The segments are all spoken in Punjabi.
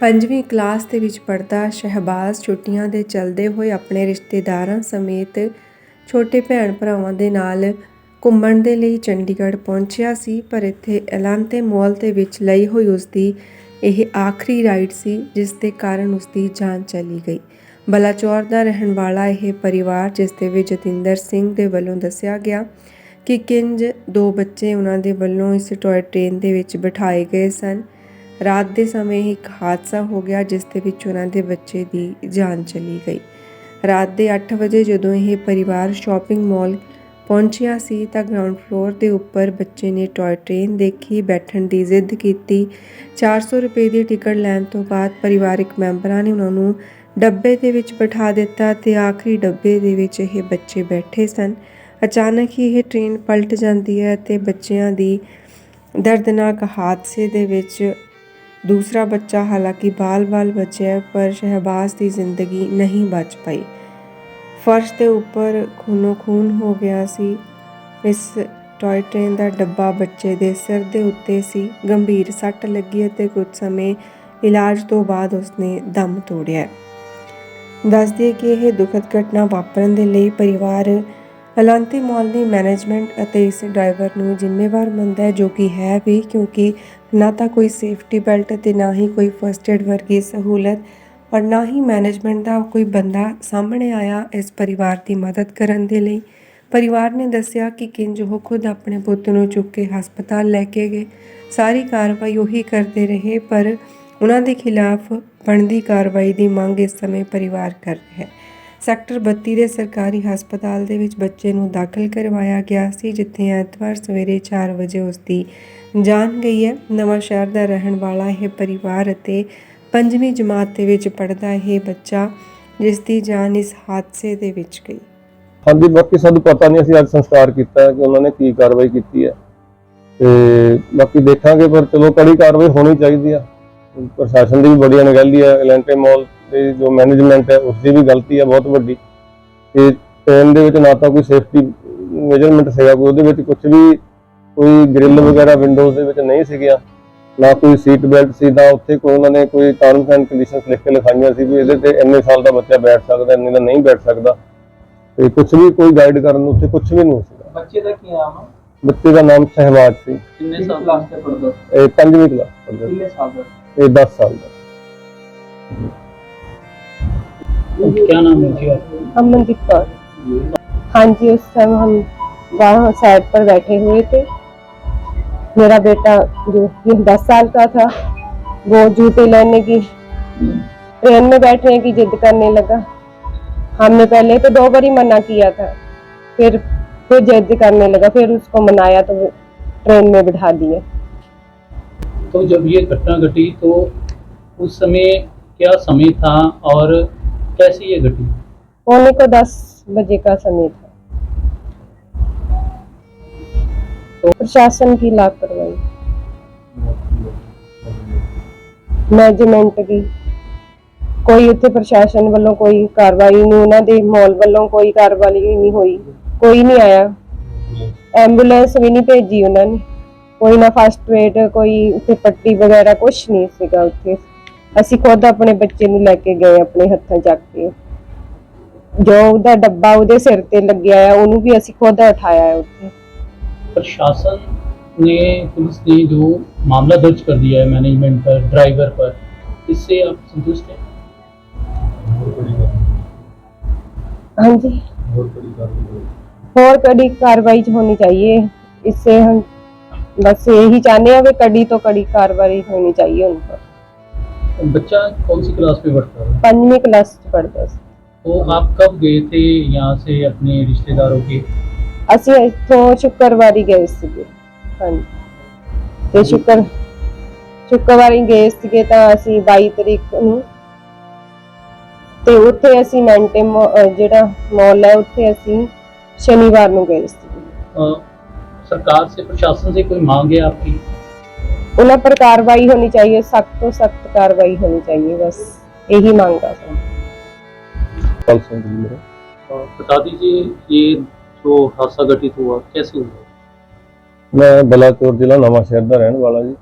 ਪੰਜਵੀਂ ਕਲਾਸ ਦੇ ਵਿੱਚ ਪੜ੍ਹਦਾ ਸ਼ਹਿਬਾਜ਼ ਛੁੱਟੀਆਂ ਦੇ ਚੱਲਦੇ ਹੋਏ ਆਪਣੇ ਰਿਸ਼ਤੇਦਾਰਾਂ ਸਮੇਤ ਛੋਟੇ ਭੈਣ ਭਰਾਵਾਂ ਦੇ ਨਾਲ ਘੁੰਮਣ ਦੇ ਲਈ ਚੰਡੀਗੜ੍ਹ ਪਹੁੰਚਿਆ ਸੀ, ਪਰ ਇੱਥੇ ਐਲਾਂਟੇ ਮਾਲ ਦੇ ਵਿੱਚ ਲਈ ਹੋਈ ਉਸਦੀ ਇਹ ਆਖਰੀ ਰਾਈਡ ਸੀ, ਜਿਸ ਦੇ ਕਾਰਨ ਉਸਦੀ ਜਾਨ ਚਲੀ ਗਈ। ਬਲਾਚੌਰ ਦਾ ਰਹਿਣ ਵਾਲਾ ਇਹ ਪਰਿਵਾਰ, ਜਿਸ ਦੇ ਵਿੱਚ ਜਤਿੰਦਰ ਸਿੰਘ ਦੇ ਵੱਲੋਂ ਦੱਸਿਆ ਗਿਆ ਕਿ ਕਿੰਜ ਦੋ ਬੱਚੇ ਉਹਨਾਂ ਦੇ ਵੱਲੋਂ ਇਸ ਟੋਏ ਟ੍ਰੇਨ ਦੇ ਵਿੱਚ ਬਿਠਾਏ ਗਏ ਸਨ ਰਾਤ ਦੇ ਸਮੇਂ ਇੱਕ ਹਾਦਸਾ ਹੋ ਗਿਆ ਜਿਸ ਦੇ ਵਿੱਚ ਉਹਨਾਂ ਦੇ ਬੱਚੇ ਦੀ ਜਾਨ ਚਲੀ ਗਈ। ਰਾਤ ਦੇ 8 ਵਜੇ ਜਦੋਂ ਇਹ ਪਰਿਵਾਰ ਸ਼ਾਪਿੰਗ ਮਾਲ ਪਹੁੰਚਿਆ ਸੀ ਤਾਂ ਗਰਾਊਂਡ ਫਲੋਰ ਦੇ ਉੱਪਰ ਬੱਚੇ ਨੇ ਟੌਏ ਟ੍ਰੇਨ ਦੇਖੀ, ਬੈਠਣ ਦੀ ਜ਼ਿੱਦ ਕੀਤੀ। 400 ਰੁਪਏ ਦੀ ਟਿਕਟ ਲੈਣ ਤੋਂ ਬਾਅਦ ਪਰਿਵਾਰਿਕ ਮੈਂਬਰਾਂ ਨੇ ਉਹਨਾਂ ਨੂੰ ਡੱਬੇ ਦੇ ਵਿੱਚ ਬਿਠਾ ਦਿੱਤਾ ਤੇ ਆਖਰੀ ਡੱਬੇ ਦੇ ਵਿੱਚ ਇਹ ਬੱਚੇ ਬੈਠੇ ਸਨ। ਅਚਾਨਕ ਹੀ ਇਹ ਟ੍ਰੇਨ ਪਲਟ ਜਾਂਦੀ ਹੈ ਤੇ ਬੱਚਿਆਂ ਦੀ ਦਰਦਨਾਕ ਹਾਦਸੇ ਦੇ ਵਿੱਚ ਦੂਸਰਾ ਬੱਚਾ ਹਾਲਾਂਕਿ ਬਾਲ-ਬਾਲ ਬਚਿਆ, ਪਰ ਸ਼ਹਿਬਾਜ਼ ਦੀ ਜ਼ਿੰਦਗੀ ਨਹੀਂ ਬਚ ਪਾਈ। ਫਰਸ਼ ਦੇ ਉੱਪਰ ਖੂਨੋ ਖੂਨ ਹੋ ਗਿਆ ਸੀ। ਇਸ ਟੌਏ ਟ੍ਰੇਨ ਦਾ ਡੱਬਾ ਬੱਚੇ ਦੇ ਸਿਰ ਦੇ ਉੱਤੇ ਸੀ। ਗੰਭੀਰ ਸੱਟ ਲੱਗੀ ਅਤੇ ਕੁਝ ਸਮੇਂ ਇਲਾਜ ਤੋਂ ਬਾਅਦ ਉਸਨੇ ਦਮ ਤੋੜਿਆ। ਦੱਸ ਦਈਏ ਕਿ ਇਹ ਦੁਖਦ ਘਟਨਾ ਵਾਪਰਨ ਦੇ ਲਈ ਪਰਿਵਾਰ ਅਲਾਂਤੀ ਮਾਲ ਦੀ ਮੈਨੇਜਮੈਂਟ ਅਤੇ ਇਸ ਡਰਾਈਵਰ ਨੂੰ ਜ਼ਿੰਮੇਵਾਰ ਮੰਨਦਾ ਹੈ ਜੋ ਕਿ ਹੈ ਵੀ ਕਿਉਂਕਿ ਨਾ ਤਾਂ ਕੋਈ ਸੇਫਟੀ ਬੈਲਟ ਤੇ ਨਾ ਹੀ ਕੋਈ ਫਰਸਟ ਏਡ ਵਰਗੀ ਸਹੂਲਤ ਔਰ ਨਾ ਹੀ ਮੈਨੇਜਮੈਂਟ ਦਾ ਕੋਈ ਬੰਦਾ ਸਾਹਮਣੇ ਆਇਆ ਇਸ ਪਰਿਵਾਰ ਦੀ ਮਦਦ ਕਰਨ ਦੇ ਲਈ। ਪਰਿਵਾਰ ਨੇ ਦੱਸਿਆ ਕਿ ਕਿੰਜ ਉਹ ਖੁਦ ਆਪਣੇ ਪੁੱਤ ਨੂੰ ਚੁੱਕ ਕੇ ਹਸਪਤਾਲ ਲੈ ਕੇ ਗਏ। ਸਾਰੀ ਕਾਰਵਾਈ ਉਹੀ ਕਰਦੇ ਰਹੇ ਪਰ ਉਹਨਾਂ ਦੇ ਖਿਲਾਫ ਬਣਦੀ ਕਾਰਵਾਈ ਦੀ ਮੰਗ ਇਸ ਸਮੇਂ ਪਰਿਵਾਰ ਕਰ ਰਿਹਾ ਹੈ। ਸੈਕਟਰ 32 ਦੇ ਸਰਕਾਰੀ ਹਸਪਤਾਲ ਦੇ ਵਿੱਚ ਬੱਚੇ ਨੂੰ ਦਾਖਲ ਕਰਵਾਇਆ ਗਿਆ ਸੀ, ਜਿੱਥੇ ਐਤਵਾਰ ਸਵੇਰੇ 4 ਵਜੇ ਉਸ ਦੀ ਜਾਨ ਗਈ ਹੈ। ਨਵਾਂ ਸ਼ਹਿਰ ਦਾ ਰਹਿਣ ਵਾਲਾ ਇਹ ਪਰਿਵਾਰ ਅਤੇ ਪੰਜਵੀਂ ਜਮਾਤ ਦੇ ਵਿੱਚ ਪੜ੍ਹਦਾ ਇਹ ਬੱਚਾ, ਜਿਸ ਦੀ ਜਾਨ ਇਸ ਹਾਦਸੇ ਦੇ ਵਿੱਚ ਗਈ। ਹਾਂਜੀ, ਬਾਕੀ ਸਾਨੂੰ ਪਤਾ ਨਹੀਂ ਅਸੀਂ ਅੱਜ ਸੰਸਕਾਰ ਕੀਤਾ ਹੈ ਕਿ ਉਹਨਾਂ ਨੇ ਕੀ ਕਾਰਵਾਈ ਕੀਤੀ ਹੈ। ਤੇ ਬਾਕੀ ਦੇਖਾਂਗੇ, ਪਰ ਚਲੋ, ਕੜੀ ਕਾਰਵਾਈ ਹੋਣੀ ਚਾਹੀਦੀ ਆ ਪ੍ਰਸ਼ਾਸਨ ਦੀ ਵੀ ਬੜੀ ਅਣਗਹਿਲੀ ਹੈ ਐਲੈਂਟੇ ਮਾਲ ਦੇ ਜੋ ਮੈਨੇਜਮੈਂਟ ਹੈ ਉਸ ਦੀ ਵੀ ਗਲਤੀ ਹੈ ਬਹੁਤ ਵੱਡੀ। ਤੇ ਟ੍ਰੇਨ ਦੇ ਵਿੱਚ ਨਾ ਤਾਂ ਕੋਈ ਸੇਫਟੀ ਮੇਜਰਮੈਂਟ ਸੀਗਾ ਕੋਈ ਉਹਦੇ ਵਿੱਚ ਕੁਝ ਵੀ ਕੋਈ ਗ੍ਰਿਲ ਵਗੈਰਾ ਵਿੰਡੋਜ਼ ਦੇ ਵਿੱਚ ਨਹੀਂ ਸੀਗੀਆਂ। ਨਾ ਕੋਈ ਸੀਟ ਬੈਲਟ ਸੀ ਨਾ ਉੱਥੇ ਕੋਈ ਉਹਨਾਂ ਨੇ ਕੋਈ ਟਰਮਸ ਐਂਡ ਕੰਡੀਸ਼ਨਸ ਲਿਖ ਕੇ ਲਿਖਾਈਆਂ ਸੀ ਵੀ ਇਹਦੇ ਤੇ ਇੰਨੇ ਸਾਲ ਦਾ ਬੱਚਾ ਬੈਠ ਸਕਦਾ ਇੰਨੇ ਦਾ ਨਹੀਂ ਬੈਠ ਸਕਦਾ। ਤੇ ਕੁਝ ਵੀ ਕੋਈ ਗਾਈਡ ਕਰਨ ਨੂੰ ਉੱਥੇ ਕੁਝ ਵੀ ਨਹੀਂ ਸੀਗਾ। ਬੱਚੇ ਦਾ ਕੀ ਨਾਮ ਹੈ ਬੱਚੇ ਦਾ ਨਾਮ ਸਹਿਬਾਜ ਸੀ। ਕਿੰਨੇ ਸਾਲ ਕਲਾਸ ਤੇ ਪੜਦਾ ਇਹ ਪੰਜਵੀਂ ਕਲਾਸ ਪੜ੍ਹਦਾ ਸੀ। ਕਿੰਨੇ ਸਾਲ ਦਾ? ਇਹ 10 ਸਾਲ ਦਾ। क्या नाम है जी आपका? अमनदीप कौर। हाँ जी उस टाइम हम वहाँ साइड पर बैठे हुए थे। मेरा बेटा जो ये दस साल का था वो जूते लेने की ट्रेन में बैठने की जिद करने लगा। हमने पहले तो दो बार ही मना किया था फिर फिर जिद करने लगा फिर उसको मनाया तो वो ट्रेन में बिठा दिया तो जब ये घटना घटी तो उस समय क्या समय था और कैसे ये घटी पौने को दस बजे का समय था तो प्रशासन की लापरवाही ਮੈਨੇਜਮੈਂਟ ਦੀ ਕੋਈ ਉੱਥੇ ਪ੍ਰਸ਼ਾਸਨ ਵੱਲੋਂ ਕੋਈ ਕਾਰਵਾਈ ਨਹੀਂ ਉਹਨਾਂ ਦੇ ਮਾਲ ਵੱਲੋਂ ਕੋਈ ਕਾਰਵਾਈ ਨਹੀਂ ਹੋਈ ਕੋਈ ਨਹੀਂ ਆਇਆ ਐਂਬੂਲੈਂਸ ਵੀ ਨਹੀਂ ਭੇਜੀ ਉਹਨਾਂ ਨੇ ਕੋਈ ਨਾ ਫਸਟ ਏਡ ਕੋਈ ਉੱਥੇ ਪੱਟੀ ਵਗੈਰਾ ਕੁਝ ਨਹੀਂ ਸੀਗਾ ਉੱਥੇ ਅਸੀਂ ਖੁਦ ਆਪਣੇ ਬੱਚੇ ਨੂੰ ਲੈ ਕੇ ਗਏ ਆਪਣੇ ਹੱਥਾਂ ਚੱਕ ਕੇ ਜੋ ਉਹਦਾ ਡੱਬਾ ਉਹਦੇ ਸਿਰ ਤੇ ਲੱਗਿਆ ਆ ਉਹਨੂੰ ਵੀ ਅਸੀਂ ਖੁਦ ਉਠਾਇਆ ਹੈ ਉੱਥੇ प्रशासन ने पुलिस ने जो मामला दर्ज कर दिया है मैनेजमेंट पर ड्राइवर पर इससे आप संतुष्ट हैं ਹਾਂਜੀ और कड़ी कार्रवाई होनी चाहिए इससे हम बस यही चाहते हैं कि कड़ी तो कड़ी कार्रवाई होनी चाहिए उन पर बच्चा कौन सी क्लास में पढ़ता है पंजवीं क्लास च पढ़ता ਸੀ तो आप कब गए थे यहाँ से अपने रिश्तेदारों के ਅਸੀਂ ਇੱਥੋਂ ਸ਼ੁੱਕਰਵਾਰੀ ਗਏ ਸੀਗੇ ਹਾਂਜੀ ਤੇ ਸ਼ੁੱਕਰ ਸ਼ੁੱਕਰਵਾਰੀ ਗਏ ਸੀਗੇ ਤਾਂ ਅਸੀਂ 22 ਤਰੀਕ ਨੂੰ ਤੇ ਉੱਥੇ ਅਸੀਂ ਮੈਂਟੇ ਮਾ- ਅਹ ਜਿਹੜਾ ਮਾਲ ਹੈ ਉੱਥੇ ਅਸੀਂ ਸ਼ਨੀਵਾਰ ਨੂੰ ਗਏ ਸੀ अ, सरकार से प्रशासन से कोई मांग है आपकी ਉਹਨਾਂ पर कार्रवाई होनी चाहिए सख्त तो सख्त कार्रवाई होनी चाहिए बस यही मांग का था ਪਾਲ ਸਿੰਘ ਜੀ ਮੇਰਾ अ, बता दीजिए ये जो हादसा घटित हुआ कैसे हुआ ਮੈਂ ਬਲਾਚੌਰ ਜ਼ਿਲ੍ਹਾ ਨਵਾਂ ਸ਼ਹਿਰ ਦਾ ਰਹਿਣ ਵਾਲਾ ਜੀ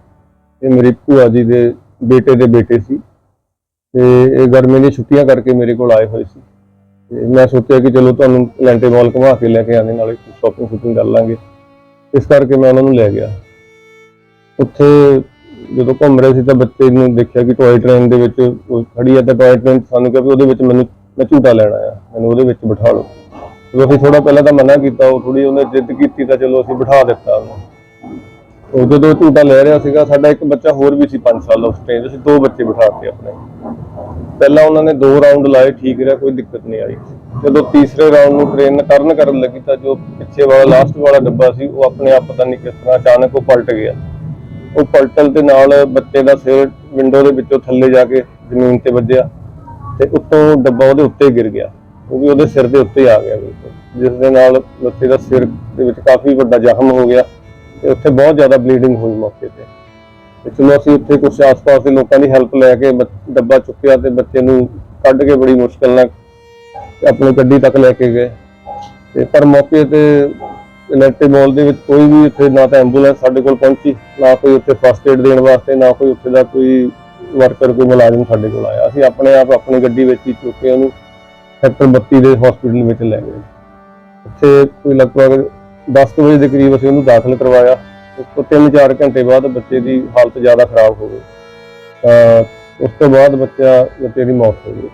ਇਹ ਮੇਰੀ ਭੂਆ ਜੀ ਦੇ ਬੇਟੇ ਦੇ ਬੇਟੇ ਸੀ ਤੇ ਇਹ ਗਰਮੀ ਦੀਆਂ ਛੁੱਟੀਆਂ ਕਰਕੇ ਮੇਰੇ ਕੋਲ ਆਏ ਹੋਏ ਸੀ ਤੇ ਮੈਂ ਸੋਚਿਆ ਕਿ ਚਲੋ ਤੁਹਾਨੂੰ ਲੈਂਟੇ ਮਾਲ ਘੁਮਾ ਕੇ ਲੈ ਕੇ ਆਣੇ ਨਾਲੇ ਸ਼ਾਪਿੰਗ ਸ਼ੂਪਿੰਗ ਕਰ ਲਾਂਗੇ ਇਸ ਕਰਕੇ ਮੈਂ ਉਹਨਾਂ ਨੂੰ ਲੈ ਗਿਆ ਉੱਥੇ ਜਦੋਂ ਘੁੰਮ ਰਹੇ ਸੀ ਤਾਂ ਬੱਚੇ ਨੂੰ ਦੇਖਿਆ ਕਿ ਟੋਏ ਟ੍ਰੇਨ ਦੇ ਵਿੱਚ ਉਹ ਖੜੀ ਹੈ ਤਾਂ ਟੋਏ ਟ੍ਰੇਨ ਸਾਨੂੰ ਕਿਹਾ ਵੀ ਉਹਦੇ ਵਿੱਚ ਮੈਨੂੰ, ਮੈਂ ਝੂਟਾ ਲੈਣਾ ਆ ਮੈਨੂੰ ਉਹਦੇ ਵਿੱਚ ਬਿਠਾ ਲਓ। ਜਦੋਂ ਅਸੀਂ ਥੋੜਾ ਪਹਿਲਾਂ ਤਾਂ ਮਨਾ ਕੀਤਾ, ਉਹ ਥੋੜੀ ਉਹਨੇ ਜਿੱਦ ਕੀਤੀ ਤਾਂ ਚਲੋ ਅਸੀਂ ਬਿਠਾ ਦਿੱਤਾ ਉਹਨੂੰ। ਉਹ ਜਦੋਂ ਝੂਟਾ ਲੈ ਰਿਹਾ ਸੀਗਾ, ਸਾਡਾ ਇੱਕ ਬੱਚਾ ਹੋਰ ਵੀ ਸੀ 5 ਸਾਲ ਦਾ ਉਸ ਟ੍ਰੇਨ 'ਚ ਅਸੀਂ ਦੋ ਬੱਚੇ ਬਿਠਾਤੇ ਆਪਣੇ। ਪਹਿਲਾਂ ਉਹਨਾਂ ਨੇ ਦੋ ਰਾਉਂਡ ਲਾਏ, ਠੀਕ ਰਿਹਾ, ਕੋਈ ਦਿੱਕਤ ਨਹੀਂ ਆਈ। ਜਦੋਂ ਤੀਸਰੇ ਰਾਉਂਡ ਨੂੰ ਟ੍ਰੇਨ ਟਰਨ ਕਰਨ ਲੱਗੀ ਤਾਂ ਜੋ ਪਿੱਛੇ ਵਾਲਾ ਲਾਸਟ ਵਾਲਾ ਡੱਬਾ ਸੀ, ਉਹ ਆਪਣੇ ਆਪ ਪਤਾ ਨਹੀਂ ਕਿਸ ਤਰ੍ਹਾਂ ਅਚਾਨਕ ਉਹ ਪਲਟ ਗਿਆ। ਉਹ ਪਲਟਣ ਦੇ ਨਾਲ ਬੱਚੇ ਦਾ ਸਿਰ ਵਿੰਡੋ ਦੇ ਵਿੱਚੋਂ ਥੱਲੇ ਜਾ ਕੇ ਜ਼ਮੀਨ ਤੇ ਵੱਜਿਆ ਤੇ ਉੱਤੋਂ ਡੱਬਾ ਉਹਦੇ ਉੱਤੇ ਗਿਰ ਗਿਆ। ਉਹ ਵੀ ਉਹਦੇ ਸਿਰ ਦੇ ਉੱਤੇ ਆ ਗਿਆ ਬਿਲਕੁਲ। ਜਿਸ ਦੇ ਨਾਲ ਬੱਚੇ ਦਾ ਸਿਰ ਦੇ ਵਿੱਚ ਕਾਫੀ ਵੱਡਾ ਜ਼ਖਮ ਹੋ ਗਿਆ ਤੇ ਉੱਥੇ ਬਹੁਤ ਜ਼ਿਆਦਾ ਬਲੀਡਿੰਗ ਹੋਈ ਮੌਕੇ ਤੇ। ਤੇ ਚਲੋ ਅਸੀਂ ਉੱਥੇ ਕੁਝ ਆਸ-ਪਾਸ ਦੇ ਲੋਕਾਂ ਦੀ ਹੈਲਪ ਲੈ ਕੇ ਬੱਚ- ਡੱਬਾ ਚੁੱਕਿਆ ਤੇ ਬੱਚੇ ਨੂੰ ਕੱਢ ਕੇ ਬੜੀ ਮੁਸ਼ਕਲ ਨਾਲ ਆਪਣੀ ਗੱਡੀ ਤੱਕ ਲੈ ਕੇ ਗਏ। ਤੇ ਪਰ ਮੌਕੇ ਤੇ ਇਲੈਕਟ੍ਰਿਕ ਮਾਲ ਦੇ ਵਿੱਚ ਕੋਈ ਵੀ ਉੱਥੇ ਨਾ ਤਾਂ ਐਂਬੂਲੈਂਸ ਸਾਡੇ ਕੋਲ ਪਹੁੰਚੀ, ਨਾ ਕੋਈ ਉੱਥੇ ਫਸਟ ਏਡ ਦੇਣ ਵਾਸਤੇ, ਨਾ ਕੋਈ ਉੱਥੇ ਦਾ ਕੋਈ ਵਰਕਰ ਕੋਈ ਮੁਲਾਜ਼ਮ ਸਾਡੇ ਕੋਲ ਆਇਆ। ਅਸੀਂ ਆਪਣੇ ਆਪ ਆਪਣੀ ਗੱਡੀ ਵਿੱਚ ਹੀ ਚੁੱਕ ਕੇ ਉਹਨੂੰ ਸੈਕਟਰ 32 ਦੇ ਹਸਪੀਟਲ ਵਿੱਚ ਲੈ ਗਏ। ਉੱਥੇ ਕੋਈ ਲਗਭਗ 10 ਕੁ ਵਜੇ ਦੇ ਕਰੀਬ ਅਸੀਂ ਉਹਨੂੰ ਦਾਖਲ ਕਰਵਾਇਆ। ਉਸ ਤੋਂ 3-4 ਘੰਟੇ ਬਾਅਦ ਬੱਚੇ ਦੀ ਹਾਲਤ ਜ਼ਿਆਦਾ ਖਰਾਬ ਹੋ ਗਈ। ਤਾਂ ਉਸ ਤੋਂ ਬਾਅਦ ਬੱਚਾ, ਬੱਚੇ ਦੀ ਮੌਤ ਹੋ ਗਈ।